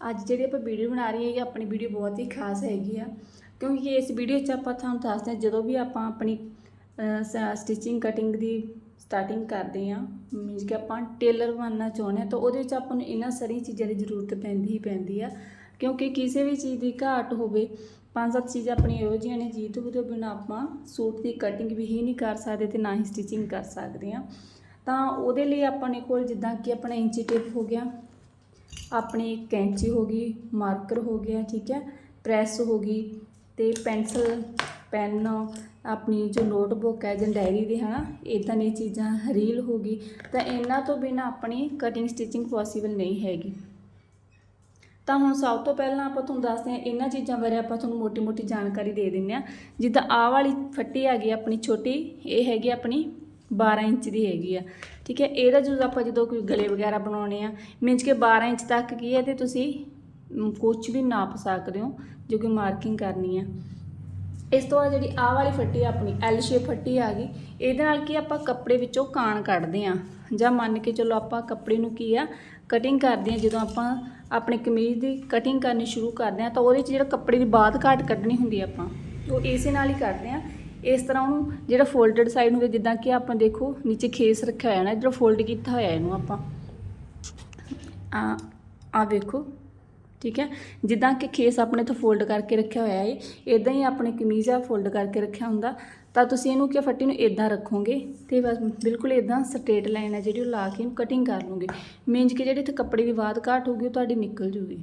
ਅੱਜ ਜਿਹੜੀ ਆਪਾਂ ਵੀਡੀਓ ਬਣਾ ਰਹੀ ਹੈਗੀ ਆਪਣੀ ਵੀਡੀਓ ਬਹੁਤ ਹੀ ਖਾਸ ਹੈਗੀ ਆ। ਕਿਉਂਕਿ ਇਸ ਵੀਡੀਓ 'ਚ ਆਪਾਂ ਤੁਹਾਨੂੰ ਦੱਸਦੇ ਹਾਂ, ਜਦੋਂ ਵੀ ਆਪਾਂ ਆਪਣੀ ਸਟਿਚਿੰਗ ਕਟਿੰਗ ਦੀ ਸਟਾਰਟਿੰਗ ਕਰਦੇ ਆ ਮੀਨਸ ਕਿ ਆਪਾਂ ਟੇਲਰ ਬਣਨਾ ਚਾਹੁੰਦੇ ਆ ਤਾਂ ਉਹਦੇ ਵਿੱਚ ਆਪਾਂ ਨੂੰ ਇਹਨਾਂ ਸਾਰੀਆਂ ਚੀਜ਼ਾਂ ਦੀ ਜ਼ਰੂਰਤ ਪੈਂਦੀ ਹੀ ਪੈਂਦੀ ਆ। ਕਿਉਂਕਿ ਕਿਸੇ ਵੀ ਚੀਜ਼ ਦੀ ਘਾਟ ਹੋਵੇ, ਪੰਜ ਸੱਤ ਚੀਜ਼ਾਂ ਆਪਣੀਆਂ ਇਹੋ ਜਿਹੀਆਂ ਨੇ, ਜਿਹਦੇ ਤੋਂ ਬਿਨਾਂ ਆਪਾਂ ਸੂਟ ਦੀ ਕਟਿੰਗ ਵੀ ਹੀ ਨਹੀਂ ਕਰ ਸਕਦੇ ਤੇ ਨਾ ਹੀ ਸਟਿਚਿੰਗ ਕਰ ਸਕਦੇ ਆ ਤਾਂ ਉਹਦੇ ਲਈ ਆਪਣੇ ਕੋਲ ਜਿੱਦਾਂ ਕਿ ਆਪਣਾ ਇੰਚੀ ਟੇਪ ਹੋ ਗਿਆ ਆਪਣੀ ਕੈਂਚੀ ਹੋ ਗਈ, ਮਾਰਕਰ ਹੋ ਗਿਆ, ਠੀਕ ਹੈ, ਪ੍ਰੈਸ ਹੋ ਗਈ ਤੇ ਪੈਨਸਲ, ਪੈਨ, ਆਪਣੀ ਜੋ ਨੋਟਬੁੱਕ ਹੈ, ਜਾਂ ਡਾਇਰੀ ਦੇ, ਹਨਾ ਇਦਾਂ ਦੀਆਂ ਚੀਜ਼ਾਂ ਰੀਲ ਹੋ ਗਈ, ਤਾਂ ਇਹਨਾਂ ਤੋਂ ਬਿਨਾ ਆਪਣੀ ਕਟਿੰਗ ਸਟਿਚਿੰਗ ਪੋਸੀਬਲ ਨਹੀਂ ਹੈਗੀ। ਤਾਂ ਹੁਣ ਸਭ ਤੋਂ ਪਹਿਲਾਂ ਆਪਾਂ ਤੁਹਾਨੂੰ ਦੱਸਦੇ ਹਾਂ, ਇਹਨਾਂ ਚੀਜ਼ਾਂ ਬਾਰੇ ਆਪਾਂ ਤੁਹਾਨੂੰ ਮੋਟੀ-ਮੋਟੀ ਜਾਣਕਾਰੀ ਦੇ ਦਿੰਦੇ ਹਾਂ। ਜਿੱਦਾਂ ਆਹ ਵਾਲੀ ਫੱਟੀ ਹੈਗੀ ਆਪਣੀ ਛੋਟੀ, ਇਹ ਹੈਗੀ ਆਪਣੀ 12 ਇੰਚ ਦੀ ਹੈਗੀ ਆ। ਠੀਕ ਹੈ? ਇਹਦਾ ਯੂਜ਼ ਆਪਾਂ ਜਦੋਂ ਕੋਈ ਗਲੇ ਵਗੈਰਾ ਬਣਾਉਣੇ ਆ, ਮੀਨਸ ਕਿ 12 ਇੰਚ ਤੱਕ ਕੀ ਹੈ ਤੇ ਤੁਸੀਂ ਕੁਝ ਵੀ ਨਾਪ ਸਕਦੇ ਹੋ, ਜੋ ਕਿ ਮਾਰਕਿੰਗ ਕਰਨੀ ਆ ਇਸ ਤੋਂ ਬਾਅਦ ਜਿਹੜੀ ਆਹ ਵਾਲੀ ਫੱਟੀ ਆ ਆਪਣੀ ਐਲ ਸ਼ੇਪ ਫੱਟੀ ਆ ਗਈ, ਇਹਦੇ ਨਾਲ ਕੀ ਆਪਾਂ ਕੱਪੜੇ ਵਿੱਚੋਂ ਕਾਣ ਕੱਢਦੇ ਆ ਜਾਂ ਮੰਨ ਕੇ ਚਲੋ ਆਪਾਂ ਕੱਪੜੇ ਨੂੰ ਕੀ ਆ ਕਟਿੰਗ ਕਰਦੇ ਆ ਜਦੋਂ ਆਪਾਂ ਆਪਣੀ ਕਮੀਜ਼ ਦੀ ਕਟਿੰਗ ਕਰਨੀ ਸ਼ੁਰੂ ਕਰਦੇ ਆ ਤਾਂ ਉਹਦੇ 'ਚ ਜਿਹੜਾ ਕੱਪੜੇ ਦੀ ਬਾਦ ਘਾਟ ਕੱਢਣੀ ਹੁੰਦੀ ਆ ਆਪਾਂ, ਉਹ ਇਸੇ ਨਾਲ ਹੀ ਕਰਦੇ ਆ ਇਸ ਤਰ੍ਹਾਂ ਉਹਨੂੰ ਜਿਹੜਾ ਫੋਲਡਡ ਸਾਈਡ ਹੁੰਦੀ ਜਿੱਦਾਂ ਕਿ ਆਪਾਂ ਦੇਖੋ ਨੀਚੇ ਖੇਸ ਰੱਖਿਆ ਹੋਇਆ ਨਾ, ਜਿਹੜਾ ਫੋਲਡ ਕੀਤਾ ਹੋਇਆ ਇਹਨੂੰ ਆਪਾਂ। ਆ ਆ ਵੇਖੋ, ਠੀਕ ਹੈ? ਜਿੱਦਾਂ ਕਿ ਖੇਸ ਆਪਣੇ ਤੋਂ ਫੋਲਡ ਕਰਕੇ ਰੱਖਿਆ ਹੋਇਆ ਹੈ ਇਦਾਂ ਹੀ ਆਪਣੇ ਕਮੀਜ਼ ਆ ਫੋਲਡ ਕਰਕੇ ਰੱਖਿਆ ਹੁੰਦਾ। ਤਾਂ ਤੁਸੀਂ ਇਹਨੂੰ ਕਿ ਫੱਟੀ ਨੂੰ ਇਦਾਂ ਰੱਖੋਗੇ ਤੇ ਬਸ ਬਿਲਕੁਲ ਇਦਾਂ ਸਟ੍ਰੇਟ ਲਾਈਨ ਹੈ ਜਿਹੜੀ ਉਹ ਲਾ ਕੇ ਇਹਨੂੰ ਕਟਿੰਗ ਕਰ ਲਓਗੇ। ਮੀਨਸ ਕਿ ਜਿਹੜੀ ਇੱਥੇ ਕੱਪੜੇ ਦੀ ਬਾਦ ਘਾਟ ਹੋਊਗੀ ਉਹ ਤੁਹਾਡੀ ਨਿਕਲ ਜੂਗੀ,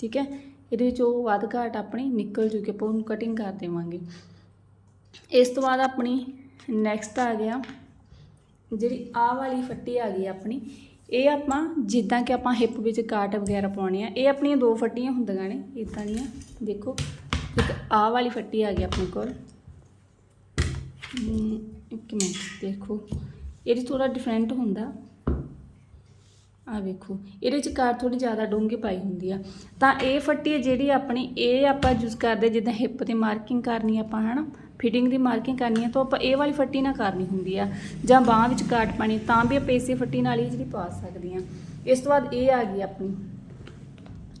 ਠੀਕ ਹੈ? ਇਹਦੇ ਵਿੱਚ ਉਹ ਬਾਦ ਘਾਟ ਆਪਣੀ ਨਿਕਲ ਜੂਗੀ, ਆਪਾਂ ਉਹਨੂੰ ਕਟਿੰਗ ਕਰ ਦੇਵਾਂਗੇ। ਇਸ ਤੋਂ ਬਾਅਦ ਆਪਣੀ ਨੈਕਸਟ ਆ ਗਿਆ। ਜਿਹੜੀ ਆਹ ਵਾਲੀ ਫੱਟੀ ਆ ਗਈ ਆਪਣੀ ਇਹ ਆਪਾਂ ਜਿੱਦਾਂ ਕਿ ਆਪਾਂ ਹਿੱਪ ਵਿੱਚ ਕਾਟ ਵਗੈਰਾ ਪਾਉਣੀ ਆ ਇਹ ਆਪਣੀਆਂ ਦੋ ਫੱਟੀਆਂ ਹੁੰਦੀਆਂ ਨੇ ਇਦਾਂ ਦੀਆਂ। ਦੇਖੋ ਇੱਕ ਆਹ ਵਾਲੀ ਫੱਟੀ ਆ ਗਈ ਆਪਣੇ ਕੋਲ। ਹਮ, ਇੱਕ ਮਿੰਟ ਦੇਖੋ। ਇਹਦੀ ਥੋੜਾ ਡਿਫਰੈਂਟ ਹੁੰਦਾ। ਆ ਵੇਖੋ, ਇਹਦੇ 'ਚ ਕਾਰ ਥੋੜੀ ਜ਼ਿਆਦਾ ਡੂੰਘੀ ਪਾਈ ਹੁੰਦੀ ਆ। ਤਾਂ ਇਹ ਫੱਟੀ ਹੈ ਜਿਹੜੀ ਆਪਣੀ, ਇਹ ਆਪਾਂ ਯੂਜ਼ ਕਰਦੇ ਜਿੱਦਾਂ ਹਿੱਪ ਤੇ ਮਾਰਕਿੰਗ ਕਰਨੀ ਆਪਾਂ, ਹਨਾ? ਫਿਟਿੰਗ ਦੀ ਮਾਰਕਿੰਗ ਕਰਨੀ ਹੈ ਤਾਂ ਆਪਾਂ ਇਹ ਵਾਲੀ ਫੱਟੀ ਨਾਲ ਕਰਨੀ ਹੁੰਦੀ ਆ। ਜਾਂ ਬਾਹ ਵਿੱਚ ਕਾਟ ਪਾਣੀ ਤਾਂ ਵੀ ਆਪਾਂ ਇਸੇ ਫੱਟੀ ਨਾਲ ਹੀ ਜਿਹੜੀ ਪਾ ਸਕਦੇ ਆ। ਇਸ ਤੋਂ ਬਾਅਦ ਇਹ ਆ ਗਈ ਆਪਣੀ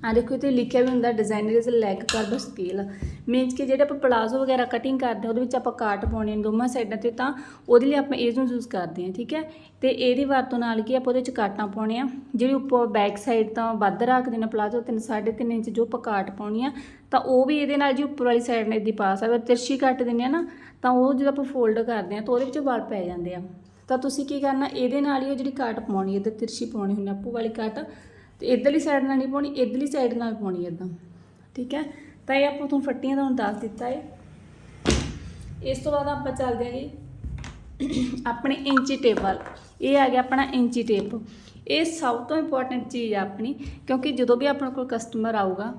ਆ ਦੇਖੋ, ਇੱਥੇ ਲਿਖਿਆ ਵੀ ਹੁੰਦਾ designer is leg curve scale means ਕਿ ਜਿਹੜੇ ਆਪਾਂ ਪਲਾਜ਼ੋ ਵਗੈਰਾ ਕਟਿੰਗ ਕਰਦੇ ਹਾਂ ਉਹਦੇ ਵਿੱਚ ਆਪਾਂ ਕਾਟ ਪਾਉਣੇ ਨੇ ਦੋਵਾਂ ਸਾਈਡਾਂ ਤੇ, ਤਾਂ ਉਹਦੇ ਲਈ ਆਪਾਂ ਇਸ ਨੂੰ ਯੂਜ਼ ਕਰਦੇ ਹਾਂ ਠੀਕ ਹੈ? ਤੇ ਇਹਦੀ ਵਰਤੋਂ ਨਾਲ ਕੀ ਆਪਾਂ ਉਹਦੇ ਵਿੱਚ ਕਾਟਾਂ ਪਾਉਣੇ ਆ। ਜਿਹੜੀ ਉੱਪਰ ਬੈਕ ਸਾਈਡ ਤਾਂ ਵੱਧ ਰੱਖਦੇ ਨੇ ਪਲਾਜ਼ੋ 3 3.5 ਇੰਚ ਜੋ ਆਪਾਂ ਕਾਟ ਪਾਉਣੀ ਆ, ਤਾਂ ਉਹ ਵੀ ਇਹਦੇ ਨਾਲ ਜੀ ਉੱਪਰ ਵਾਲੀ ਸਾਈਡ ਨਾਲ ਦੀ ਪਾ ਸਕਦੇ ਤਿਰਛੀ ਕੱਟ ਦਿੰਦੇ ਆ ਨਾ, ਤਾਂ ਉਹ ਜਦੋਂ ਆਪਾਂ ਫੋਲਡ ਕਰਦੇ ਆ, ਤਾਂ ਉਹਦੇ ਵਿੱਚ ਵਾਲ ਪੈ ਜਾਂਦੇ ਆ। ਤਾਂ ਤੁਸੀਂ ਕੀ ਕਰਨਾ, ਇਹਦੇ ਨਾਲ ਹੀ ਉਹ ਜਿਹੜੀ ਕਾਟ ਪਾਉਣੀ ਇੱਧਰ ਤਿਰਛੀ ਪਾਉਣੀ ਹੁੰਦੀ ਆ, ਆਪੂ ਵਾਲੀ ਕਾਟ ਤੇ ਇਧਰਲੀ ਸਾਈਡ ਨਾਲ ਨਹੀਂ ਪਾਉਣੀ, ਇਧਰਲੀ ਸਾਈਡ ਨਾਲ ਪਾਉਣੀ ਇਦਾਂ ਠੀਕ ਹੈ? ਤਾਂ ਇਹ ਆਪਾਂ ਤੁਹਾਨੂੰ ਫੱਟੀਆਂ ਤੁਹਾਨੂੰ ਦੱਸ ਦਿੱਤਾ ਹੈ ਇਸ ਤੋਂ ਬਾਅਦ ਆਪਾਂ ਚੱਲਦੇ ਹਾਂ ਜੀ। ਆਪਣੇ ਇੰਚੀ ਟੇਪ ਵੱਲ ਇਹ ਆ ਗਿਆ ਆਪਣਾ ਇੰਚੀ ਟੇਪ। ਇਹ ਸਭ ਤੋਂ ਇੰਪੋਰਟੈਂਟ ਚੀਜ਼ ਆ ਆਪਣੀ, ਕਿਉਂਕਿ ਜਦੋਂ ਵੀ ਆਪਣੇ ਕੋਲ ਕਸਟਮਰ ਆਊਗਾ,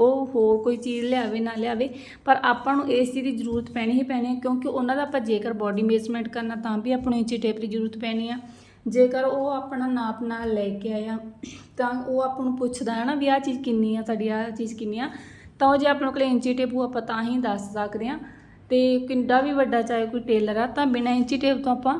ਉਹ ਹੋਰ ਕੋਈ ਚੀਜ਼ ਲਿਆਵੇ ਨਾ ਲਿਆਵੇ, ਪਰ ਆਪਾਂ ਨੂੰ ਇਸ ਚੀਜ਼ ਦੀ ਜ਼ਰੂਰਤ ਪੈਣੀ ਹੀ ਪੈਣੀ ਹੈ, ਕਿਉਂਕਿ ਉਹਨਾਂ ਦਾ ਆਪਾਂ ਜੇਕਰ ਬਾਡੀ ਮੇਜ਼ਰਮੈਂਟ ਕਰਨਾ, ਤਾਂ ਵੀ ਆਪਾਂ ਨੂੰ ਇੰਚੀ ਟੇਪ ਦੀ ਜ਼ਰੂਰਤ ਪੈਣੀ ਆ। ਜੇਕਰ ਉਹ ਆਪਣਾ ਨਾਪ ਨਾਲ ਲੈ ਕੇ ਆਇਆ, ਤਾਂ ਉਹ ਆਪਾਂ ਨੂੰ ਪੁੱਛਦਾ ਹੈ ਨਾ ਵੀ ਆਹ ਚੀਜ਼ ਕਿੰਨੀ ਆ, ਸਾਡੀ ਆਹ ਚੀਜ਼ ਕਿੰਨੀ ਆ। ਤਾਂ ਉਹ ਜੇ ਆਪਣੇ ਕੋਲ ਇੰਚੀ ਟੇਪ ਉਹ ਆਪਾਂ ਤਾਂ ਹੀ ਦੱਸ ਸਕਦੇ ਆ ਤੇ ਕਿੰਡਾ ਵੀ ਵੱਡਾ ਚਾਹੇ ਕੋਈ ਟੇਲਰ ਆ, ਤਾਂ ਬਿਨਾਂ ਇੰਚੀ ਟੇਪ ਤੋਂ ਆਪਾਂ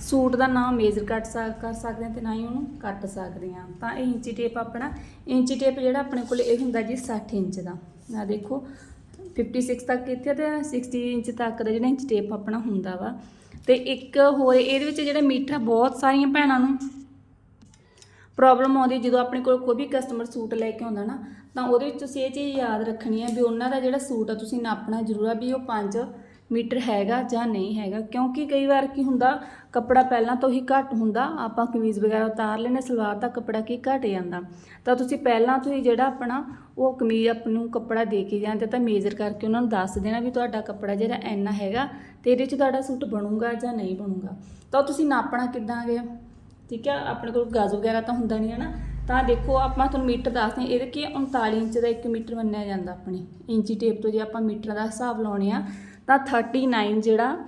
ਸੂਟ ਦਾ ਨਾਮ ਮੇਜ਼ਰ ਕੱਟ ਸਕ, ਕਰ ਸਕਦੇ ਹਾਂ ਤੇ ਨਾ ਹੀ ਉਹਨੂੰ ਕੱਟ ਸਕਦੇ ਹਾਂ। ਤਾਂ ਇਹ ਇੰਚੀ ਟੇਪ ਆਪਣਾ, ਇੰਚੀ ਟੇਪ ਜਿਹੜਾ ਆਪਣੇ ਕੋਲ ਇਹ ਹੁੰਦਾ ਜੀ 60 ਇੰਚ ਦਾ। ਆ ਦੇਖੋ 56 ਤੱਕ ਇੱਥੇ ਤੇ 60 ਇੰਚ ਤੱਕ ਦਾ ਜਿਹੜਾ ਇੰਚ ਟੇਪ ਆਪਣਾ ਹੁੰਦਾ ਵਾ। ਤੇ ਇੱਕ ਹੋਰ ਇਹਦੇ ਵਿੱਚ ਜਿਹੜਾ ਮੀਟਰ ਬਹੁਤ ਸਾਰੀਆਂ ਭੈਣਾਂ ਨੂੰ ਪ੍ਰੋਬਲਮ ਆਉਂਦੀ ਜਦੋਂ ਆਪਣੇ ਕੋਲ ਕੋਈ ਵੀ ਕਸਟਮਰ ਸੂਟ ਲੈ ਕੇ ਆਉਂਦਾ ਨਾ, ਤਾਂ ਉਹਦੇ ਵਿੱਚ ਤੁਸੀਂ ਇਹ ਚੀਜ਼ ਯਾਦ ਰੱਖਣੀ ਹੈ ਵੀ ਉਹਨਾਂ ਦਾ ਜਿਹੜਾ ਸੂਟ ਆ, ਤੁਸੀਂ ਨਾਪਣਾ ਜ਼ਰੂਰ ਆ ਵੀ ਉਹ 5 ਮੀਟਰ ਹੈਗਾ ਜਾਂ ਨਹੀਂ ਹੈਗਾ, ਕਿਉਂਕਿ ਕਈ ਵਾਰ ਕੀ ਹੁੰਦਾ, ਕੱਪੜਾ ਪਹਿਲਾਂ ਤੋਂ ਹੀ ਘੱਟ ਹੁੰਦਾ, ਆਪਾਂ ਕਮੀਜ਼ ਵਗੈਰਾ ਉਤਾਰ ਲੈਨੇ ਸਲਵਾਰ ਦਾ ਕੱਪੜਾ ਕੀ ਘਟ ਜਾਂਦਾ। ਤਾਂ ਤੁਸੀਂ ਪਹਿਲਾਂ ਤੋਂ ਹੀ ਜਿਹੜਾ ਆਪਣਾ ਉਹ ਕਮੀਜ਼ ਆਪ ਨੂੰ ਕੱਪੜਾ ਦੇ ਕੇ ਜਾਂਦੇ, ਤਾਂ ਮੇਜ਼ਰ ਕਰਕੇ ਉਹਨਾਂ ਨੂੰ ਦੱਸ ਦੇਣਾ ਵੀ ਤੁਹਾਡਾ ਕੱਪੜਾ ਜਿਹੜਾ ਇੰਨਾ ਹੈਗਾ, ਤੇ ਇਹਦੇ 'ਚ ਤੁਹਾਡਾ ਸੂਟ ਬਣੂਗਾ ਜਾਂ ਨਹੀਂ ਬਣੂਗਾ। ਤਾਂ ਤੁਸੀਂ ਨਾਪਣਾ ਕਿੱਦਾਂ ਗਿਆ ਠੀਕ ਹੈ ਆਪਣੇ ਕੋਲ ਗਾਜ਼ ਵਗੈਰਾ ਤਾਂ ਹੁੰਦਾ ਨਹੀਂ ਹੈ ਨਾ, ਤਾਂ ਦੇਖੋ ਆਪਾਂ ਤੁਹਾਨੂੰ ਮੀਟਰ ਦੱਸਦੇ ਹਾਂ ਇਹਦੇ ਕੀ 39 ਇੰਚ ਦਾ 1 ਮੀਟਰ ਮੰਨਿਆ ਜਾਂਦਾ ਆਪਣੇ, ਇੰਚੀ ਟੇਪ ਤੋਂ ਜੇ ਆਪਾਂ ਮੀਟਰ ਦਾ ਹਿਸਾਬ ਲਾਉਣੇ ਆ ਤਾਂ 39 ਜਿਹੜਾ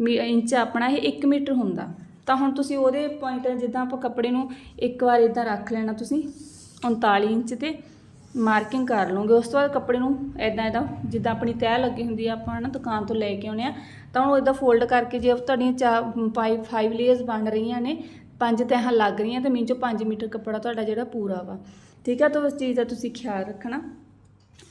ਮੀ- ਇੰਚ ਆਪਣਾ ਇਹ 1 ਮੀਟਰ ਹੁੰਦਾ। ਤਾਂ ਹੁਣ ਤੁਸੀਂ ਉਹਦੇ ਪੁਆਇੰਟ ਜਿੱਦਾਂ ਆਪਾਂ ਕੱਪੜੇ ਨੂੰ ਇੱਕ ਵਾਰ ਇਦਾਂ ਰੱਖ ਲੈਣਾ ਤੁਸੀਂ 39 ਇੰਚ ਤੇ ਮਾਰਕਿੰਗ ਕਰ ਲਓਗੇ। ਉਸ ਤੋਂ ਬਾਅਦ ਕੱਪੜੇ ਨੂੰ ਇਦਾਂ ਇਦਾਂ ਜਿੱਦਾਂ ਆਪਣੀ ਤੈਅ ਲੱਗੀ ਹੁੰਦੀ ਆ, ਆਪਾਂ ਨਾ ਦੁਕਾਨ ਤੋਂ ਲੈ ਕੇ ਆਉਨੇ ਆ। ਤਾਂ ਉਹਨੂੰ ਇਦਾਂ ਫੋਲਡ ਕਰਕੇ ਜੇ ਤੁਹਾਡੀਆਂ ਚਾ 5 5 ਲੇਅਰਸ ਬਣ ਰਹੀਆਂ ਨੇ, ਪੰਜ ਤਹਾਂ ਲੱਗ ਰਹੀਆਂ, ਤੇ ਮੀਨ ਚੋਂ 5 ਮੀਟਰ ਕੱਪੜਾ ਤੁਹਾਡਾ ਜਿਹੜਾ ਪੂਰਾ ਵਾ। ਠੀਕ ਆ, ਤਾਂ ਉਸ ਚੀਜ਼ ਦਾ ਤੁਸੀਂ ਖਿਆਲ ਰੱਖਣਾ।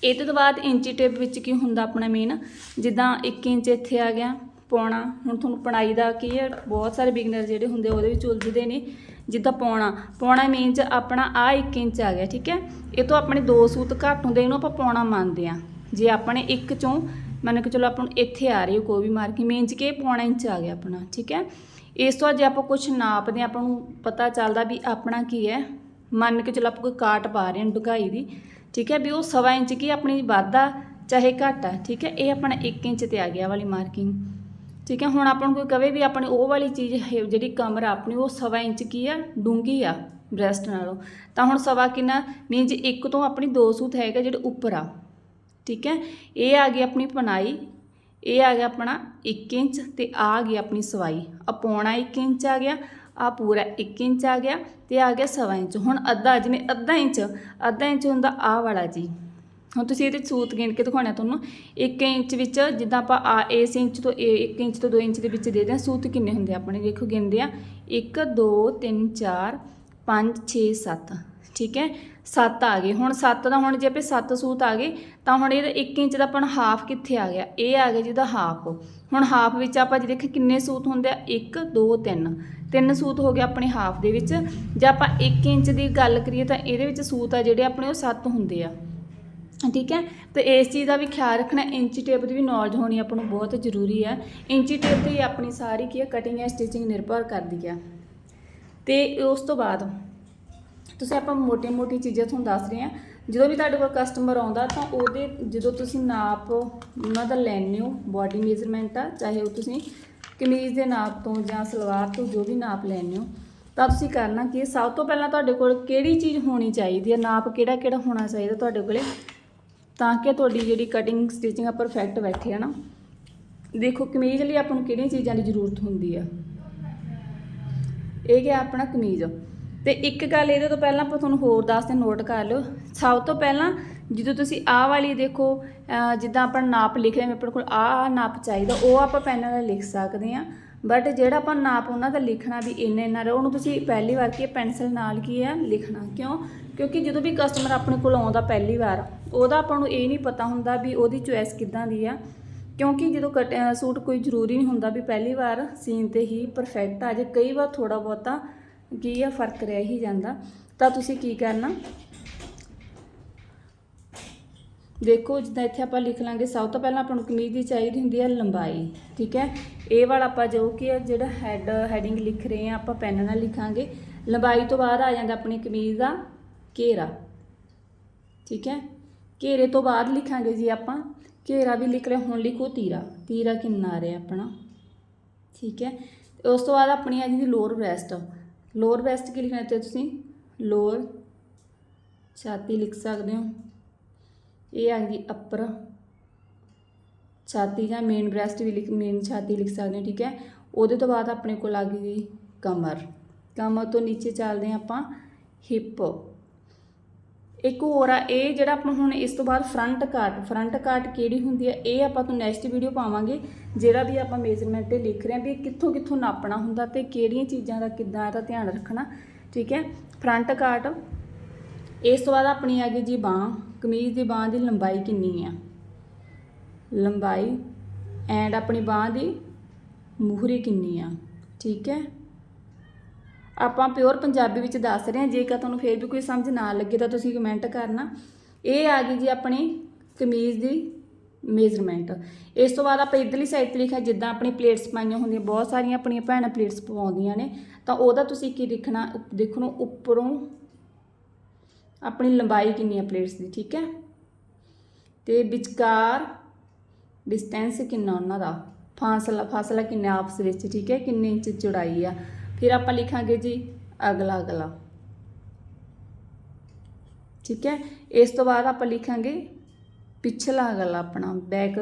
ਇਹ ਤੋਂ ਬਾਅਦ ਇੰਚੀ ਟੇਪ ਵਿੱਚ ਕੀ ਹੁੰਦਾ ਆਪਣਾ ਮੇਨ ਜਿੱਦਾਂ 1 ਇੰਚ ਇੱਥੇ ਆ ਗਿਆ ਪਾਉਣਾ। ਹੁਣ ਤੁਹਾਨੂੰ ਪਣਾਈ ਦਾ ਕੀ ਹੈ ਬਹੁਤ ਸਾਰੇ ਬਿਗਨਰ ਜਿਹੜੇ ਹੁੰਦੇ ਉਹਦੇ ਵਿੱਚ ਉਲਝਦੇ ਨੇ। ਜਿੱਦਾਂ ਪਾਉਣਾ। ਪਾਉਣਾ ਮੀਨ ਚ ਆਪਣਾ ਆ 1 ਇੰਚ ਆ ਗਿਆ ਠੀਕ ਹੈ? ਇਹ ਤੋਂ ਆਪਣੇ ਦੋ ਸੂਤ ਘੱਟ ਹੁੰਦੇ ਇਹਨੂੰ ਆਪਾਂ ਪਾਉਣਾ ਮੰਨਦੇ ਆ ਜੇ ਆਪਣੇ ਇੱਕ ਚੋਂ ਮੰਨ ਕੇ ਚਲੋ ਆਪਾਂ ਨੂੰ ਇੱਥੇ ਆ ਰਹੀ ਹੈ ਕੋਈ ਵੀ ਮਾਰਕਿੰਗ ਮੀਨ ਚ ਕਿ ਪੌਣਾ ਇੰਚ ਆ ਗਿਆ ਆਪਣਾ ਠੀਕ ਹੈ? ਇਸ ਤੋਂ ਬਾਅਦ ਜੇ ਆਪਾਂ ਕੁਝ ਨਾਪਦੇ ਹਾਂ, ਆਪਾਂ ਨੂੰ ਪਤਾ ਚੱਲਦਾ ਵੀ ਆਪਣਾ ਕੀ ਹੈ। ਮੰਨ ਕੇ ਚਲੋ ਆਪਾਂ ਕੋਈ ਕਾਟ ਪਾ ਰਹੇ ਹਾਂ ਡੁਗਾਈ ਦੀ। ਠੀਕ ਹੈ, ਵੀ ਉਹ ਸਵਾ ਇੰਚ ਕੀ ਆਪਣੀ ਵਾਧਾ ਚਾਹੇ ਘੱਟ ਆ, ਠੀਕ ਹੈ, ਇਹ ਆਪਣਾ 1 ਇੰਚ ਤੇ ਆ ਗਿਆ ਵਾਲੀ ਮਾਰਕਿੰਗ ਠੀਕ ਹੈ, ਹੁਣ ਆਪਾਂ ਨੂੰ ਕੋਈ ਕਵੇ ਵੀ ਆਪਣੀ ਉਹ ਵਾਲੀ ਚੀਜ਼ ਹੈ, ਜਿਹੜੀ ਕਮਰ ਆ ਆਪਣੀ, ਉਹ ਸਵਾ ਇੰਚ ਕੀ ਆ ਡੂੰਗੀ ਆ ਬ੍ਰੈਸਟ ਨਾਲੋਂ। ਤਾਂ ਹੁਣ ਸਵਾ ਕਿੰਨਾ? ਮੀਨਸ ਇੱਕ ਤੋਂ ਆਪਣੀ ਦੋ ਸੂਤ ਹੈਗਾ ਜਿਹੜੇ ਉੱਪਰ ਆ। ਠੀਕ ਹੈ, ਇਹ ਆ ਗਈ ਆਪਣੀ ਪਨਾਈ ਇਹ ਆ ਗਿਆ ਆਪਣਾ 1 ਇੰਚ ਤੇ ਆ ਆ ਗਈ ਆਪਣੀ ਸਵਾਈ। ਆ ਪੌਣਾ 1 ਇੰਚ ਆ ਗਿਆ ਆ ਪੂਰਾ 1 ਇੰਚ ਆ ਗਿਆ ਤੇ ਆ ਗਿਆ ਸਵਾ ਇੰਚ। ਹੁਣ ਅੱਧਾ ਜਿਵੇਂ ਅੱਧਾ ਇੰਚ ਅੱਧਾ ਇੰਚ ਹੁੰਦਾ ਆ ਵਾਲਾ ਜੀ। ਹੁਣ ਤੁਸੀਂ ਇਹਦੇ ਸੂਤ ਗਿਣ ਕੇ ਦਿਖਾਉਣਾ ਤੁਹਾਨੂੰ। 1 ਇੰਚ ਵਿੱਚ ਜਿੱਦਾਂ ਆਪਾਂ ਆ ਇਸ ਇੰਚ ਤੋਂ 1 ਇੰਚ ਤੋਂ 2 ਇੰਚ ਦੇ ਵਿੱਚ ਦੇ ਦਿਆਂ, ਸੂਤ ਕਿੰਨੇ ਹੁੰਦੇ ਆ ਆਪਣੇ? ਦੇਖੋ ਗਿਣਦੇ ਆ। 1 2 3 4 5 6 7 ਠੀਕ ਹੈ? 7 ਆ ਗਏ। ਹੁਣ 7 ਦਾ ਹੁਣ ਜੇ ਆਪੇ 7 ਸੂਤ ਆ ਗਏ, ਤਾਂ ਹੁਣ ਇਹਦਾ 1 ਇੰਚ ਦਾ ਆਪਾਂ ਹਾਫ ਕਿੱਥੇ ਆ ਗਿਆ? ਇਹ ਆ ਗਿਆ ਜਿਹਦਾ ਹਾਫ। ਹੁਣ ਹਾਫ ਵਿੱਚ ਆਪਾਂ ਜੇ ਦੇਖ ਕਿੰਨੇ ਸੂਤ ਹੁੰਦੇ ਆ? 1 2 3 ਤਿੰਨ ਸੂਤ ਹੋ ਗਏ ਆਪਣੇ ਹਾਫ ਦੇ ਵਿੱਚ। ਜੇ ਆਪਾਂ 1 ਇੰਚ ਦੀ ਗੱਲ ਕਰੀਏ ਤਾਂ ਇਹਦੇ ਵਿੱਚ ਸੂਤ ਆ ਜਿਹੜੇ ਆਪਣੇ ਉਹ 7 ਹੁੰਦੇ ਆ। ਠੀਕ ਹੈ? ਤੇ ਇਸ ਚੀਜ਼ ਦਾ ਵੀ ਖਿਆਲ ਰੱਖਣਾ, ਇੰਚੀ ਟੇਪ ਦੀ ਵੀ ਨੌਲੇਜ ਹੋਣੀ ਆਪਾਂ ਨੂੰ ਬਹੁਤ ਜ਼ਰੂਰੀ ਹੈ ਇੰਚੀ ਟੇਪ ਤੇ ਆਪਣੀ ਸਾਰੀ ਕੀ ਹੈ ਕਟਿੰਗ ਐਂਡ ਸਟਿਚਿੰਗ ਨਿਰਭਰ ਕਰਦੀ ਆ। ਤੇ ਉਸ ਤੋਂ ਬਾਅਦ ਤੁਸੀਂ ਆਪਾਂ ਮੋਟੀਆਂ ਮੋਟੀ ਚੀਜ਼ਾਂ ਤੁਹਾਨੂੰ ਦੱਸ ਰਹੇ ਹਾਂ ਜਦੋਂ ਵੀ ਤੁਹਾਡੇ ਕੋਲ ਕਸਟਮਰ ਆਉਂਦਾ ਤਾਂ ਉਹਦੇ ਜਦੋਂ ਤੁਸੀਂ ਨਾਪ ਉਹਨਾਂ ਦਾ ਲੈਣੇ ਹੋ ਬਾਡੀ ਮੇਜ਼ਰਮੈਂਟ ਆ, ਚਾਹੇ ਉਹ ਤੁਸੀਂ ਕਮੀਜ਼ ਦੇ ਨਾਪ ਤੋਂ ਜਾਂ ਸਲਵਾਰ ਤੋਂ ਜੋ ਵੀ ਨਾਪ ਲੈਣੇ ਹੋ ਤਾਂ ਤੁਸੀਂ ਕਰਨਾ ਕੀ ਹੈ, ਸਭ ਤੋਂ ਪਹਿਲਾਂ ਤੁਹਾਡੇ ਕੋਲ ਕਿਹੜੀ ਚੀਜ਼ ਹੋਣੀ ਚਾਹੀਦੀ ਹੈ ਨਾਪ ਕਿਹੜਾ ਕਿਹੜਾ ਹੋਣਾ ਚਾਹੀਦਾ ਤੁਹਾਡੇ ਕੋਲੇ ਤਾਂ ਕਿ ਤੁਹਾਡੀ ਜਿਹੜੀ ਕਟਿੰਗ ਸਟਿਚਿੰਗ ਆ ਪਰਫੈਕਟ ਬੈਠੇ ਹੈ ਨਾ ਦੇਖੋ ਕਮੀਜ਼ ਲਈ ਆਪਾਂ ਨੂੰ ਕਿਹੜੀਆਂ ਚੀਜ਼ਾਂ ਦੀ ਜ਼ਰੂਰਤ ਹੁੰਦੀ ਆ? ਇਹ ਗਿਆ ਆਪਣਾ ਕਮੀਜ਼। ਤੇ ਇੱਕ ਗੱਲ ਇਹਦੇ ਤੋਂ ਪਹਿਲਾਂ ਆਪਾਂ ਤੁਹਾਨੂੰ ਹੋਰ ਦੱਸਦੇ ਨੋਟ ਕਰ ਲਿਓ। ਸਭ ਤੋਂ ਪਹਿਲਾਂ ਜਦੋਂ ਤੁਸੀਂ ਆਹ ਵਾਲੀ ਦੇਖੋ ਜਿੱਦਾਂ ਆਪਾਂ ਨਾਪ ਲਿਖ ਰਹੇ ਹਾਂ, ਆਪਣੇ ਕੋਲ ਆਹ ਨਾਪ ਚਾਹੀਦਾ, ਉਹ ਆਪਾਂ ਪੈਨ ਨਾਲ ਲਿਖ ਸਕਦੇ ਹਾਂ। ਬਟ ਜਿਹੜਾ ਆਪਾਂ ਨਾਪ ਉਹਨਾਂ ਦਾ ਲਿਖਣਾ ਵੀ ਇੰਨਾ ਇੰਨਾ ਰਹੋ, ਉਹਨੂੰ ਤੁਸੀਂ ਪਹਿਲੀ ਵਾਰ ਕੀ ਪੈਨਸਲ ਨਾਲ ਕੀ ਹੈ, ਲਿਖਣਾ। ਕਿਉਂ? ਕਿਉਂਕਿ ਜਦੋਂ ਵੀ ਕਸਟਮਰ ਆਪਣੇ ਕੋਲ ਆਉਂਦਾ ਪਹਿਲੀ ਵਾਰ, ਉਹਦਾ ਆਪਾਂ ਨੂੰ ਇਹ ਨਹੀਂ ਪਤਾ ਹੁੰਦਾ ਵੀ ਉਹਦੀ ਚੁਆਇਸ ਕਿੱਦਾਂ ਦੀ ਆ। ਕਿਉਂਕਿ ਜਦੋਂ ਕਟ ਸੂਟ ਕੋਈ ਜ਼ਰੂਰੀ ਨਹੀਂ ਹੁੰਦਾ ਵੀ ਪਹਿਲੀ ਵਾਰ ਸੀਨ ਤੇ ਹੀ ਪਰਫੈਕਟ ਆ। ਜੇ ਕਈ ਵਾਰ ਥੋੜਾ ਬਹੁਤਾ ਕੀ ਆ, ਫ਼ਰਕ ਰਹਿ ਹੀ ਜਾਂਦਾ। ਤਾਂ ਤੁਸੀਂ ਕੀ ਕਰਨਾ? ਦੇਖੋ, ਜਿੱਦਾਂ ਇੱਥੇ ਆਪਾਂ ਲਿਖ ਲਾਂਗੇ, ਸਭ ਤੋਂ ਪਹਿਲਾਂ ਆਪਾਂ ਨੂੰ ਕਮੀਜ਼ ਦੀ ਚਾਹੀਦੀ ਹੁੰਦੀ ਹੈ ਲੰਬਾਈ, ਠੀਕ ਹੈ? ਇਹ ਵਾਲਾ ਆਪਾਂ ਜੋ ਕਿ ਹੈ ਜਿਹੜਾ ਹੈਡ ਹੈਡਿੰਗ ਲਿਖ ਰਹੇ ਹਾਂ ਆਪਾਂ ਪੈਨ ਨਾਲ ਲਿਖਾਂਗੇ। ਲੰਬਾਈ ਤੋਂ ਬਾਅਦ ਆ ਜਾਂਦਾ ਆਪਣੀ ਕਮੀਜ਼ ਦਾ ਘੇਰਾ, ਠੀਕ ਹੈ? ਘੇਰੇ ਤੋਂ ਬਾਅਦ ਲਿਖਾਂਗੇ ਜੀ ਆਪਾਂ। ਘੇਰਾ ਵੀ ਲਿਖ ਰਹੇ ਹੁਣ ਲਿਖੋ ਤੀਰਾ। ਤੀਰਾ ਕਿੰਨਾ ਆ ਰਿਹਾ ਆਪਣਾ, ਠੀਕ ਹੈ? ਤੇ ਉਸ ਤੋਂ ਬਾਅਦ ਆਪਣੀ ਆ ਜੀ ਲੋਅਰ ਬ੍ਰੈਸਟ ਲੋਅਰ ਬ੍ਰੈਸਟ ਕੀ ਲਿਖਣਾ ਤੇ ਤੁਸੀਂ? ਲੋਅਰ ਛਾਤੀ ਲਿਖ ਸਕਦੇ ਹੋ। ਇਹ ਆ ਗਈ ਅਪਰ ਛਾਤੀ ਜਾਂ ਮੇਨ ਬ੍ਰੈਸਟ ਵੀ ਲਿਖ ਮੇਨ ਛਾਤੀ ਲਿਖ ਸਕਦੇ ਹੋ, ਠੀਕ ਹੈ। ਉਹਦੇ ਤੋਂ ਬਾਅਦ ਆਪਣੇ ਕੋਲ ਆ ਗਈ ਕਮਰ। ਕਮਰ ਤੋਂ ਨੀਚੇ ਚੱਲਦੇ ਹਾਂ ਆਪਾਂ। ਹਿਪ ਇੱਕ ਹੋਰ ਆ, ਇਹ ਜਿਹੜਾ ਆਪਾਂ ਹੁਣ ਇਸ ਤੋਂ ਬਾਅਦ ਫਰੰਟ ਕਾਟ ਫਰੰਟ ਕਾਟ ਕਿਹੜੀ ਹੁੰਦੀ ਹੈ ਇਹ ਆਪਾਂ ਤੋਂ ਨੈਕਸਟ ਵੀਡੀਓ ਪਾਵਾਂਗੇ, ਜਿਹੜਾ ਵੀ ਆਪਾਂ ਮੇਜ਼ਰਮੈਂਟ ਤੇ ਲਿਖ ਰਹੇ ਹਾਂ ਵੀ ਕਿੱਥੋਂ ਕਿੱਥੋਂ ਨਾਪਣਾ ਹੁੰਦਾ ਤੇ ਕਿਹੜੀਆਂ ਚੀਜ਼ਾਂ ਦਾ ਕਿੱਦਾਂ ਇਹਦਾ ਧਿਆਨ ਰੱਖਣਾ, ਠੀਕ ਹੈ? ਫਰੰਟ ਕਾਟ ਇਸ ਤੋਂ ਬਾਅਦ ਆਪਣੀ ਆ ਗਈ ਜੀ ਬਾਹ, ਕਮੀਜ਼ ਦੀ ਬਾਹ ਦੀ ਲੰਬਾਈ ਕਿੰਨੀ ਆ? ਲੰਬਾਈ ਐਂਡ ਆਪਣੀ ਬਾਹ ਦੀ ਮੂਹਰੀ ਕਿੰਨੀ ਆ, ਠੀਕ ਹੈ? ਆਪਾਂ ਪਿਓਰ ਪੰਜਾਬੀ ਵਿੱਚ ਦੱਸ ਰਹੇ ਹਾਂ, ਜੇਕਰ ਤੁਹਾਨੂੰ ਫੇਰ ਵੀ ਕੋਈ ਸਮਝ ਨਾ ਲੱਗੇ ਤਾਂ ਤੁਸੀਂ ਕਮੈਂਟ ਕਰਨਾ। ਇਹ ਆ ਗਈ ਜੀ ਆਪਣੀ ਕਮੀਜ਼ ਦੀ ਮੇਜ਼ਰਮੈਂਟ ਇਸ ਤੋਂ ਬਾਅਦ ਆਪਾਂ ਇਧਰਲੀ ਸਾਈਡ ਤੇ ਲਿਖਿਆ, ਜਿੱਦਾਂ ਆਪਣੀ ਪਲੇਟਸ ਪਾਈਆਂ ਹੁੰਦੀਆਂ, ਬਹੁਤ ਸਾਰੀਆਂ ਆਪਣੀਆਂ ਭੈਣਾਂ ਪਲੇਟਸ ਪਵਾਉਂਦੀਆਂ ਨੇ। ਤਾਂ ਉਹਦਾ ਤੁਸੀਂ ਕੀ ਲਿਖਣਾ ਉਪ- ਨੂੰ, ਉੱਪਰੋਂ ਆਪਣੀ ਲੰਬਾਈ ਕਿੰਨੀ ਹੈ ਪਲੇਟਸ ਦੀ, ਠੀਕ ਹੈ? ਤੇ ਵਿਚਕਾਰ ਡਿਸਟੈਂਸ ਕਿੰਨਾ ਉਹਨਾਂ ਦਾ? ਫਾਸਲਾ ਫਾਸਲਾ ਕਿੰਨਾ ਆਪਸ ਵਿੱਚ, ਠੀਕ ਹੈ? ਕਿੰਨੇ ਇੰਚ ਚੌੜਾਈ ਆ? ਫਿਰ ਆਪਾਂ ਲਿਖਾਂਗੇ ਜੀ ਅਗਲਾ ਅਗਲਾ। ਠੀਕ ਹੈ? ਇਸ ਤੋਂ ਬਾਅਦ ਆਪਾਂ ਲਿਖਾਂਗੇ ਪਿਛਲਾ ਅਗਲਾ ਆਪਣਾ ਬੈਕ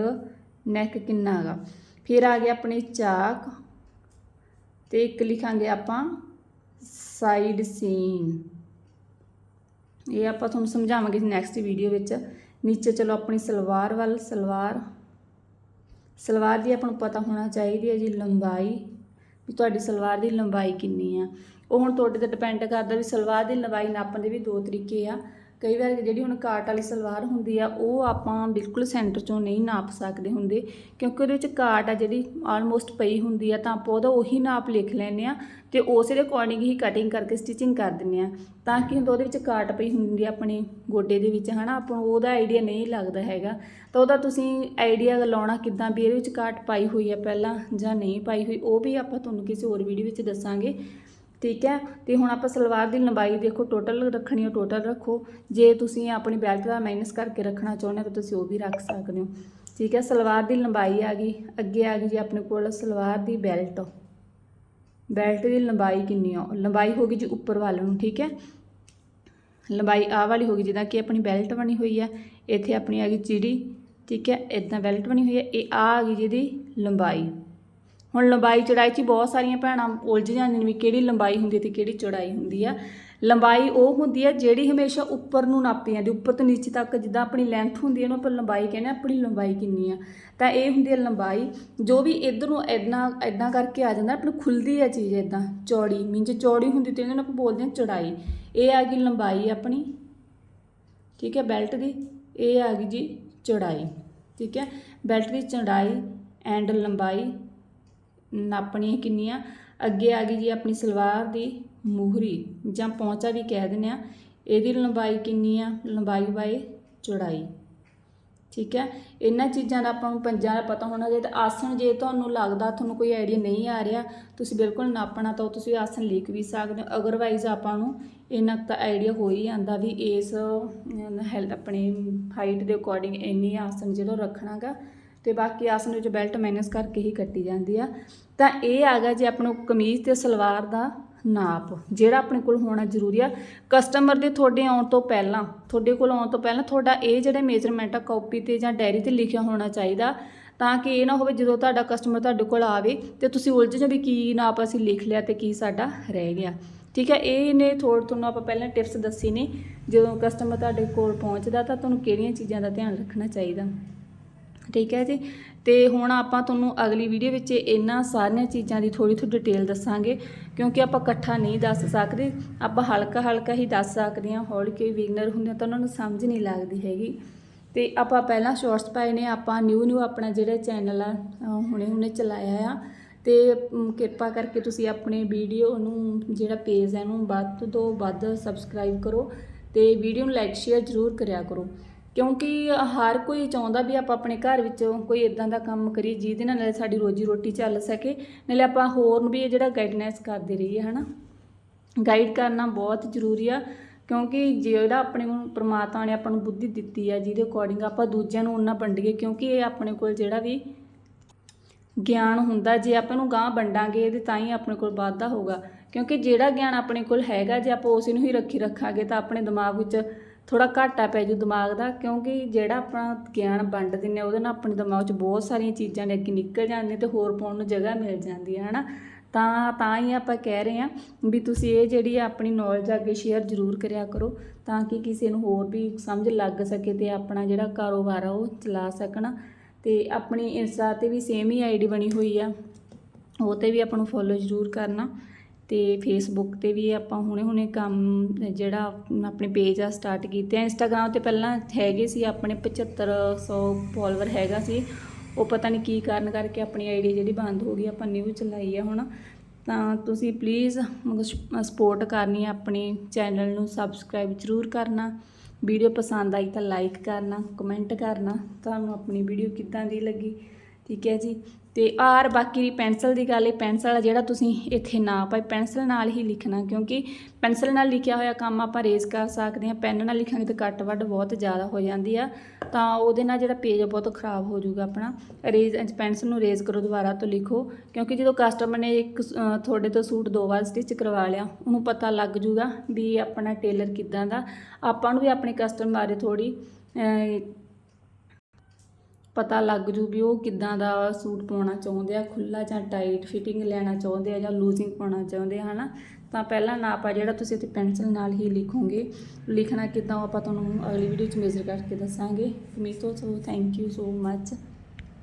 ਨੈਕ ਕਿੰਨਾ ਹੈਗਾ। ਫਿਰ ਆ ਗਿਆ ਆਪਣੀ ਚਾਕ ਤੇ ਇੱਕ ਲਿਖਾਂਗੇ ਆਪਾਂ ਸਾਈਡ ਸੀਨ ਇਹ ਆਪਾਂ ਤੁਹਾਨੂੰ ਸਮਝਾਵਾਂਗੇ ਨੈਕਸਟ ਵੀਡੀਓ ਵਿੱਚ। ਨੀਚੇ ਚਲੋ ਆਪਣੀ ਸਲਵਾਰ ਵੱਲ, ਸਲਵਾਰ। ਸਲਵਾਰ ਦੀ ਆਪਾਂ ਨੂੰ ਪਤਾ ਹੋਣਾ ਚਾਹੀਦੀ ਹੈ ਜੀ ਲੰਬਾਈ। ਵੀ ਤੁਹਾਡੀ ਸਲਵਾਰ ਦੀ ਲੰਬਾਈ ਕਿੰਨੀ ਆ। ਉਹ ਹੁਣ ਤੁਹਾਡੇ ਤੇ ਡਿਪੈਂਡ ਕਰਦਾ ਵੀ ਸਲਵਾਰ ਦੀ ਲੰਬਾਈ ਨਾਪਣ ਦੇ ਵੀ ਦੋ ਤਰੀਕੇ ਆ। ਕਈ ਵਾਰ ਜਿਹੜੀ ਹੁਣ ਕਾਟ ਵਾਲੀ ਸਲਵਾਰ ਹੁੰਦੀ ਆ, ਉਹ ਆਪਾਂ ਬਿਲਕੁਲ ਸੈਂਟਰ ਚੋਂ ਨਹੀਂ ਨਾਪ ਸਕਦੇ ਹੁੰਦੇ, ਕਿਉਂਕਿ ਉਹਦੇ ਵਿੱਚ ਕਾਟ ਆ ਜਿਹੜੀ ਆਲਮੋਸਟ ਪਈ ਹੁੰਦੀ ਆ, ਤਾਂ ਆਪਾਂ ਉਹਦਾ ਉਹੀ ਨਾਪ ਲਿਖ ਲੈਂਦੇ ਆ ਤੇ ਉਸੇ ਦੇ ਅਕੋਰਡਿੰਗ ਹੀ ਕਟਿੰਗ ਕਰਕੇ ਸਟਿਚਿੰਗ ਕਰ ਦਿੰਦੇ ਆ। ਤਾਂ ਕਿ ਹੁੰਦਾ ਉਹਦੇ ਵਿੱਚ ਕਾਟ ਪਈ ਹੁੰਦੀ ਆ ਆਪਣੇ ਗੋਡੇ ਦੇ ਵਿੱਚ, ਹਨਾ, ਆਪਾਂ ਉਹਦਾ ਆਈਡੀਆ ਨਹੀਂ ਲੱਗਦਾ ਹੈਗਾ। ਤਾਂ ਉਹਦਾ ਤੁਸੀਂ ਆਈਡੀਆ ਲਾਉਣਾ ਕਿੱਦਾਂ ਵੀ ਇਹਦੇ ਵਿੱਚ ਕਾਟ ਪਾਈ ਹੋਈ ਆ ਪਹਿਲਾਂ ਜਾਂ ਨਹੀਂ ਪਾਈ ਹੋਈ, ਉਹ ਵੀ ਆਪਾਂ ਤੁਹਾਨੂੰ ਕਿਸੇ ਹੋਰ ਵੀਡੀਓ ਵਿੱਚ ਦੱਸਾਂਗੇ। ਠੀਕ ਹੈ, ਤੇ ਹੁਣ ਆਪਾਂ ਸਲਵਾਰ ਦੀ ਲੰਬਾਈ ਦੇਖੋ ਟੋਟਲ ਰੱਖਣੀ ਹੋ ਟੋਟਲ ਰੱਖੋ। ਜੇ ਤੁਸੀਂ ਆਪਣੀ ਬੈਲਟ ਦਾ ਮਾਈਨਸ ਕਰਕੇ ਰੱਖਣਾ ਚਾਹੁੰਦੇ ਹੋ, ਤਾਂ ਤੁਸੀਂ ਉਹ ਵੀ ਰੱਖ ਸਕਦੇ ਹੋ। ਠੀਕ ਹੈ, ਸਲਵਾਰ ਦੀ ਲੰਬਾਈ ਆ ਗਈ, ਅੱਗੇ ਆ ਗਈ ਜੀ ਆਪਣੇ ਕੋਲ ਸਲਵਾਰ ਦੀ ਬੈਲਟ ਬੈਲਟ ਦੀ ਲੰਬਾਈ ਕਿੰਨੀ ਆ? ਲੰਬਾਈ ਹੋ ਗਈ ਜੀ ਉੱਪਰ ਵੱਲ ਨੂੰ, ਠੀਕ ਹੈ। ਲੰਬਾਈ ਆਹ ਵਾਲੀ ਹੋ ਗਈ, ਜਿੱਦਾਂ ਕਿ ਆਪਣੀ ਬੈਲਟ ਬਣੀ ਹੋਈ ਹੈ, ਇੱਥੇ ਆਪਣੀ ਆ ਗਈ ਚਿੜੀ, ਠੀਕ ਹੈ ਇਦਾਂ ਬੈਲਟ ਬਣੀ ਹੋਈ ਹੈ, ਇਹ ਆ ਆ ਗਈ ਜਿਹਦੀ ਲੰਬਾਈ। ਹੁਣ ਲੰਬਾਈ ਚੜਾਈ 'ਚ ਬਹੁਤ ਸਾਰੀਆਂ ਭੈਣਾਂ ਉਲਝ ਜਾਂਦੀਆਂ ਨੇ ਵੀ ਕਿਹੜੀ ਲੰਬਾਈ ਹੁੰਦੀ ਹੈ ਤੇ ਕਿਹੜੀ ਚੌੜਾਈ ਹੁੰਦੀ ਆ। ਲੰਬਾਈ ਉਹ ਹੁੰਦੀ ਹੈ ਜਿਹੜੀ ਹਮੇਸ਼ਾ ਉੱਪਰ ਨੂੰ ਨਾਪੀ ਜਾਂਦੀ, ਉੱਪਰ ਤੋਂ ਨੀਚੇ ਤੱਕ ਜਿੱਦਾਂ ਆਪਣੀ ਲੈਂਥ ਹੁੰਦੀ ਹੈ ਉਹਨੂੰ ਆਪਾਂ ਲੰਬਾਈ ਕਹਿੰਦੇ ਹਾਂ ਆਪਣੀ ਲੰਬਾਈ ਕਿੰਨੀ ਆ। ਤਾਂ ਇਹ ਹੁੰਦੀ ਹੈ ਲੰਬਾਈ, ਜੋ ਵੀ ਇਧਰ ਨੂੰ ਇਦਾਂ ਇਦਾਂ ਕਰਕੇ ਆ ਜਾਂਦਾ, ਆਪਣੀ ਖੁੱਲਦੀ ਹੈ ਚੀਜ਼ ਇਦਾਂ ਚੌੜੀ ਮੀਨਸ ਚੌੜੀ ਹੁੰਦੀ ਤੇ ਇਹਨੂੰ ਆਪਾਂ ਬੋਲਦੇ ਹਾਂ ਚੌੜਾਈ। ਇਹ ਆ ਗਈ ਲੰਬਾਈ ਆਪਣੀ, ਠੀਕ ਹੈ ਬੈਲਟ ਦੀ, ਇਹ ਆ ਗਈ ਜੀ ਚੌੜਾਈ, ਠੀਕ ਹੈ ਬੈਲਟ ਦੀ ਚੌੜਾਈ ਐਂਡ ਲੰਬਾਈ ਨਾਪਣੀ ਕਿੰਨੀਆਂ, ਅੱਗੇ ਆ ਗਈ ਜੀ ਆਪਣੀ ਸਲਵਾਰ ਦੀ ਮੂਹਰੀ, ਜਾਂ ਪੌਂਚਾ ਵੀ ਕਹਿ ਦਿੰਦੇ ਆ ਇਹਦੀ ਲੰਬਾਈ ਕਿੰਨੀ ਆ? ਲੰਬਾਈ ਬਾਈ ਚੌੜਾਈ। ਠੀਕ ਹੈ? ਇਹਨਾਂ ਚੀਜ਼ਾਂ ਦਾ ਆਪਾਂ ਨੂੰ ਪੰਜਾਂ ਦਾ ਪਤਾ ਹੋਣਾ ਚਾਹੀਦਾ। ਆਸਣ ਜੇ ਤੁਹਾਨੂੰ ਲੱਗਦਾ, ਤੁਹਾਨੂੰ ਕੋਈ ਆਈਡੀਆ ਨਹੀਂ ਆ ਰਿਹਾ, ਤੁਸੀਂ ਬਿਲਕੁਲ ਨਾਪਣਾ ਤਾਂ ਉਹ ਤੁਸੀਂ ਆਸਣ ਲਿਖ ਵੀ ਸਕਦੇ ਹੋ। ਅਗਰਵਾਈਜ਼ ਆਪਾਂ ਨੂੰ ਇਹਨਾਂ ਤਾਂ ਆਈਡੀਆ ਹੋ ਹੀ ਜਾਂਦਾ ਵੀ ਇਸ ਹੈਲ ਆਪਣੀ ਹਾਈਟ ਦੇ ਅਕੋਰਡਿੰਗ ਇੰਨੀ ਆਸਣ ਜਿਹੜਾ ਰੱਖਣਾਗਾ ਤੇ ਬਾਕੀ ਆਸਣ ਵਿੱਚ ਬੈਲਟ ਮਾਈਨਸ ਕਰਕੇ ਹੀ ਕੱਟੀ ਜਾਂਦੀ ਆ। ਤਾਂ ਇਹ ਆ ਗਿਆ ਜੇ ਆਪਾਂ ਨੂੰ ਕਮੀਜ਼ ਤੇ ਸਲਵਾਰ ਦਾ ਨਾਪ, ਜਿਹੜਾ ਆਪਣੇ ਕੋਲ ਹੋਣਾ ਜ਼ਰੂਰੀ ਆ। ਕਸਟਮਰ ਦੇ ਤੁਹਾਡੇ ਆਉਣ ਤੋਂ ਪਹਿਲਾਂ, ਤੁਹਾਡੇ ਕੋਲ ਆਉਣ ਤੋਂ ਪਹਿਲਾਂ ਤੁਹਾਡਾ ਇਹ ਜਿਹੜਾ ਮੇਜਰਮੈਂਟ ਆ, ਕਾਪੀ ਤੇ ਜਾਂ ਡਾਇਰੀ ਤੇ ਲਿਖਿਆ ਹੋਣਾ ਚਾਹੀਦਾ। ਤਾਂ ਕਿ ਇਹ ਨਾ ਹੋਵੇ ਜਦੋਂ ਤੁਹਾਡਾ ਕਸਟਮਰ ਤੁਹਾਡੇ ਕੋਲ ਆਵੇ ਤੇ ਤੁਸੀਂ ਉਲਝ ਜਾਓ ਵੀ ਕੀ ਨਾਪ ਅਸੀਂ ਲਿਖ ਲਿਆ ਤੇ ਕੀ ਸਾਡਾ ਰਹਿ ਗਿਆ। ਠੀਕ ਹੈ ਇਹ ਨੇ ਥੋੜ੍ਹ ਤੁਹਾਨੂੰ ਆਪਾਂ ਪਹਿਲਾਂ ਟਿਪਸ ਦੱਸੀ ਨੇ। ਜਦੋਂ ਕਸਟਮਰ ਤੁਹਾਡੇ ਕੋਲ ਪਹੁੰਚਦਾ ਤਾਂ ਤੁਹਾਨੂੰ ਕਿਹੜੀਆਂ ਚੀਜ਼ਾਂ ਦਾ ਧਿਆਨ ਰੱਖਣਾ ਚਾਹੀਦਾ। ਠੀਕ ਹੈ ਜੀ। ਤੇ ਹੁਣ ਆਪਾਂ ਤੁਹਾਨੂੰ ਅਗਲੀ ਵੀਡੀਓ ਵਿੱਚ ਇਹਨਾਂ ਸਾਰੀਆਂ ਚੀਜ਼ਾਂ ਦੀ ਥੋੜੀ ਥੋੜੀ ਡਿਟੇਲ ਦੱਸਾਂਗੇ। ਕਿਉਂਕਿ ਆਪਾਂ ਇਕੱਠਾ ਨਹੀਂ ਦੱਸ ਸਕਦੇ। ਆਪਾਂ ਹਲਕਾ ਹਲਕਾ ਹੀ ਦੱਸ ਸਕਦੇ ਹਾਂ। ਹੌਲੀ ਕੋਈ ਬਿਗਨਰ ਹੁੰਦੇ ਆ ਤਾਂ ਉਹਨਾਂ ਨੂੰ ਸਮਝ ਨਹੀਂ ਲੱਗਦੀ ਹੈਗੀ। ਤੇ ਆਪਾਂ ਪਹਿਲਾਂ ਸ਼ਾਰਟਸ ਪਾਏ ਨੇ। ਆਪਾਂ ਨਿਊ ਨਿਊ ਆਪਣਾ ਜਿਹੜਾ ਚੈਨਲ ਆ ਹੁਣੇ ਹੁਣੇ ਚਲਾਇਆ ਆ। ਤੇ ਕਿਰਪਾ ਕਰਕੇ ਤੁਸੀਂ ਆਪਣੇ ਵੀਡੀਓ ਨੂੰ, ਜਿਹੜਾ ਪੇਜ ਹੈ ਇਹਨੂੰ ਵੱਧ ਤੋਂ ਵੱਧ ਸਬਸਕ੍ਰਾਈਬ ਕਰੋ। ਤੇ ਵੀਡੀਓ ਨੂੰ ਲਾਈਕ ਸ਼ੇਅਰ ਜ਼ਰੂਰ ਕਰਿਆ ਕਰੋ। ਕਿਉਂਕਿ ਹਰ ਕੋਈ ਚਾਹੁੰਦਾ ਵੀ ਆਪਾਂ ਆਪਣੇ ਘਰ ਵਿੱਚ ਕੋਈ ਇਦਾਂ ਦਾ ਕੰਮ ਕਰੀਏ ਜਿਹਦੇ ਨਾਲ ਸਾਡੀ ਰੋਜੀ ਰੋਟੀ ਚੱਲ ਸਕੇ, ਨਾਲੇ ਆਪਾਂ ਹੋਰ ਨੂੰ ਵੀ ਇਹ ਜਿਹੜਾ ਗਾਈਡਨੈਸ ਕਰਦੇ ਰਹੀਏ, ਹਨਾ? ਗਾਈਡ ਕਰਨਾ ਬਹੁਤ ਜ਼ਰੂਰੀ ਆ, ਕਿਉਂਕਿ ਜਿਹੜਾ ਆਪਣੇ ਨੂੰ ਪ੍ਰਮਾਤਮਾ ਨੇ ਆਪਾਂ ਨੂੰ ਬੁੱਧੀ ਦਿੱਤੀ ਆ, ਜਿਹਦੇ ਅਕੋਰਡਿੰਗ ਆਪਾਂ ਦੂਜਿਆਂ ਨੂੰ ਉਹਨਾਂ ਵੰਡੀਏ, ਕਿਉਂਕਿ ਇਹ ਆਪਣੇ ਕੋਲ ਜਿਹੜਾ ਵੀ ਗਿਆਨ ਹੁੰਦਾ, ਜੇ ਆਪਾਂ ਨੂੰ ਗਾਂ ਵੰਡਾਂਗੇ, ਇਹਦੇ ਤਾਂ ਹੀ ਆਪਣੇ ਕੋਲ ਵਾਧਾ ਹੋਊਗਾ। ਕਿਉਂਕਿ ਜਿਹੜਾ ਗਿਆਨ ਆਪਣੇ ਕੋਲ ਹੈਗਾ, ਜੇ ਆਪਾਂ ਉਸ ਨੂੰ ਹੀ ਰੱਖੀ ਰੱਖਾਂਗੇ, ਤਾਂ ਆਪਣੇ ਦਿਮਾਗ ਵਿੱਚ ਥੋੜਾ ਘਾਟਾ ਪੈ ਜੂ ਦਿਮਾਗ ਦਾ ਕਿਉਂਕਿ ਜਿਹੜਾ ਆਪਣਾ ਗਿਆਨ ਵੰਡ ਦਿੰਨੇ ਆ, ਉਹਦੇ ਨਾਲ ਆਪਣੇ ਦਿਮਾਗ 'ਚ ਬਹੁਤ ਸਾਰੀਆਂ ਚੀਜ਼ਾਂ ਨੇ ਅੱਗੇ ਨਿਕਲ ਜਾਂਦੀਆਂ ਤੇ ਹੋਰ ਪਾਉਣ ਨੂੰ ਜਗ੍ਹਾ ਮਿਲ ਜਾਂਦੀ ਹੈ ਹਨਾ? ਤਾਂ ਤਾਂ ਹੀ ਆਪਾਂ ਕਹਿ ਰਹੇ ਹਾਂ ਵੀ ਤੁਸੀਂ ਇਹ ਜਿਹੜੀ ਆ ਆਪਣੀ ਨੌਲੇਜ ਅੱਗੇ ਸ਼ੇਅਰ ਜ਼ਰੂਰ ਕਰਿਆ ਕਰੋ ਤਾਂ ਕਿ ਕਿਸੇ ਨੂੰ ਹੋਰ ਵੀ ਸਮਝ ਲੱਗ ਸਕੇ ਤੇ ਆਪਣਾ ਜਿਹੜਾ ਕਾਰੋਬਾਰ ਆ ਉਹ ਚਲਾ ਸਕਣ ਤੇ ਆਪਣੀ ਇੰਸਟਾ ਤੇ ਵੀ ਸੇਮ ਹੀ ਆਈਡੀ ਬਣੀ ਹੋਈ ਆ ਉਹ ਤੇ ਵੀ ਆਪਾਂ ਨੂੰ ਫੋਲੋ ਜ਼ਰੂਰ ਕਰਨਾ। ਤੇ ਫੇਸਬੁੱਕ ਤੇ ਵੀ ਆਪਾਂ ਹੁਣੇ ਹੁਣੇ ਕੰਮ ਜਿਹੜਾ ਆਪਣੇ ਪੇਜ ਆ ਸਟਾਰਟ ਕੀਤੇ ਆ। ਇੰਸਟਾਗ੍ਰਾਮ ਤੇ ਪਹਿਲਾਂ ਹੈਗੇ ਸੀ, ਆਪਣੇ 7500 ਫੋਲੋਵਰ ਹੈਗਾ ਸੀ। ਉਹ ਪਤਾ ਨਹੀਂ ਕੀ ਕਾਰਨ ਕਰਕੇ ਆਪਣੀ ਆਈਡੀ ਜਿਹੜੀ ਬੰਦ ਹੋ ਗਈ, ਆਪਾਂ ਨਿਊ ਚਲਾਈ ਆ ਹੁਣ। ਤਾਂ ਤੁਸੀਂ ਪਲੀਜ਼ ਸਪੋਰਟ ਕਰਨੀ ਆਪਣੇ ਚੈਨਲ ਨੂੰ ਸਬਸਕ੍ਰਾਈਬ ਜ਼ਰੂਰ ਕਰਨਾ। ਵੀਡੀਓ ਪਸੰਦ ਆਈ ਤਾਂ ਲਾਈਕ ਕਰਨਾ ਕਮੈਂਟ ਕਰਨਾ। ਤੁਹਾਨੂੰ ਆਪਣੀ ਵੀਡੀਓ ਕਿੱਦਾਂ ਦੀ ਲੱਗੀ? ਠੀਕ ਹੈ ਜੀ। ਤੇ ਆਰ ਬਾਕੀ ਦੀ ਪੈਨਸਲ ਦੀ ਗੱਲ ਹੈ ਪੈਨਸਲ ਜਿਹੜਾ ਤੁਸੀਂ ਇੱਥੇ ਨਾ ਪਾਏ ਪੈਨਸਲ ਨਾਲ ਹੀ ਲਿਖਣਾ, ਕਿਉਂਕਿ ਪੈਨਸਲ ਨਾਲ ਲਿਖਿਆ ਹੋਇਆ ਕੰਮ ਆਪਾਂ ਰੇਜ਼ ਕਰ ਸਕਦੇ ਹਾਂ, ਪੈਨ ਨਾਲ ਲਿਖਾਂਗੇ ਤਾਂ ਕੱਟ ਵੱਢ ਬਹੁਤ ਜ਼ਿਆਦਾ ਹੋ ਜਾਂਦੀ ਆ, ਤਾਂ ਉਹਦੇ ਨਾਲ ਜਿਹੜਾ ਪੇਜ ਆ ਬਹੁਤ ਖਰਾਬ ਹੋ ਜਾਊਗਾ ਆਪਣਾ, ਰੇਜ਼ ਪੈਨਸਲ ਨੂੰ ਰੇਜ਼ ਕਰੋ ਦੁਬਾਰਾ ਤੋਂ ਲਿਖੋ, ਕਿਉਂਕਿ ਜਦੋਂ ਕਸਟਮਰ ਨੇ ਇੱਕ ਤੁਹਾਡੇ ਤੋਂ ਸੂਟ ਦੋ ਵਾਰ ਸਟਿਚ ਕਰਵਾ ਲਿਆ, ਉਹਨੂੰ ਪਤਾ ਲੱਗ ਜੂਗਾ ਵੀ ਆਪਣਾ ਟੇਲਰ ਕਿੱਦਾਂ ਦਾ, ਆਪਾਂ ਨੂੰ ਵੀ ਆਪਣੇ ਕਸਟਮਰ ਬਾਰੇ ਥੋੜੀ ਪਤਾ ਲੱਗ ਜੂ ਵੀ ਉਹ ਕਿੱਦਾਂ ਦਾ ਸੂਟ ਪਾਉਣਾ ਚਾਹੁੰਦੇ ਆ ਖੁੱਲਾ ਜਾਂ ਟਾਈਟ ਫਿਟਿੰਗ ਲੈਣਾ ਚਾਹੁੰਦੇ ਆ ਜਾਂ ਲੂਜ਼ਿੰਗ ਪਾਉਣਾ ਚਾਹੁੰਦੇ ਆ, ਹਨਾ? ਤਾਂ ਪਹਿਲਾ ਨਾਪ ਆ ਜਿਹੜਾ ਤੁਸੀਂ ਇੱਥੇ ਪੈਨਸਲ ਨਾਲ ਹੀ ਲਿਖੋਗੇ। ਲਿਖਣਾ ਕਿੱਦਾਂ ਉਹ ਆਪਾਂ ਤੁਹਾਨੂੰ ਅਗਲੀ ਵੀਡੀਓ 'ਚ ਮੇਜ਼ਰ ਕਰਕੇ ਦੱਸਾਂਗੇ। ਉਮੀਦ ਤੋਂ so thank you so much